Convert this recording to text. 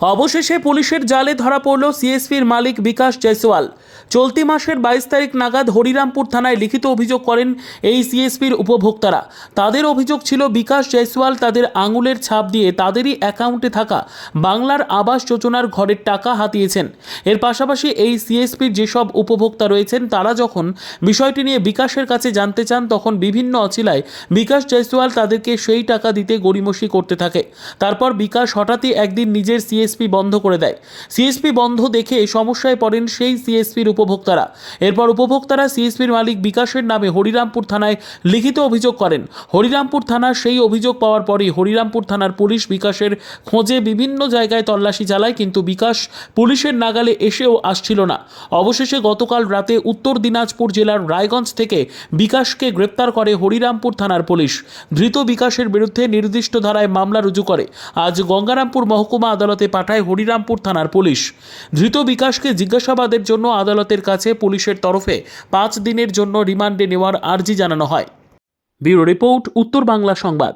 অবশেষে পুলিশের জালে ধরা পড়ল সিএসপির মালিক বিকাশ জয়সওয়াল। চলতি মাসের বাইশ তারিখ নাগাদ হরিরামপুর থানায় লিখিত অভিযোগ করেন এই সিএসপির উপভোক্তারা। তাদের অভিযোগ ছিল বিকাশ জয়সওয়াল তাদের আঙুলের ছাপ দিয়ে তাদেরই অ্যাকাউন্টে থাকা বাংলার আবাস যোজনার ঘরের টাকা হাতিয়েছেন। এর পাশাপাশি এই সিএসপির যেসব উপভোক্তা রয়েছেন, তারা যখন বিষয়টি নিয়ে বিকাশের কাছে জানতে চান, তখন বিভিন্ন অছিলায় বিকাশ জয়সওয়াল তাদেরকে সেই টাকা দিতে গড়িমসি করতে থাকে। তারপর বিকাশ হঠাৎই একদিন নিজের সিএসপি বন্ধ করে দেয়। সিএসপি বন্ধ দেখে সমস্যায় পড়েন সেই সিএসপির উপভোক্তারা। এরপর উপভোক্তারা সিএসপির মালিক বিকাশের নামে হরিরামপুর থানায় লিখিত অভিযোগ করেন। হরিরামপুর থানার সেই অভিযোগ পাওয়ার পরই হরিরামপুর থানার পুলিশ বিকাশের খোঁজে বিভিন্ন জায়গায় তল্লাশি চালায়, কিন্তু বিকাশ পুলিশের নাগালে এসেও আসছিল না। অবশেষে গতকাল রাতে উত্তর দিনাজপুর জেলার রায়গঞ্জ থেকে বিকাশকে গ্রেপ্তার করে হরিরামপুর থানার পুলিশ। ধৃত বিকাশের বিরুদ্ধে নির্দিষ্ট ধারায় মামলা রুজু করে। আজ গঙ্গারামপুর মহকুমা আদালতে পাঠায় হরিরামপুর থানার পুলিশ। ধৃত বিকাশকে জিজ্ঞাসাবাদের জন্য আদালতের কাছে পুলিশের তরফে পাঁচ দিনের জন্য রিমান্ডে নেওয়ার আর্জি জানানো হয়। ব্যুরো রিপোর্ট, উত্তর বাংলা সংবাদ।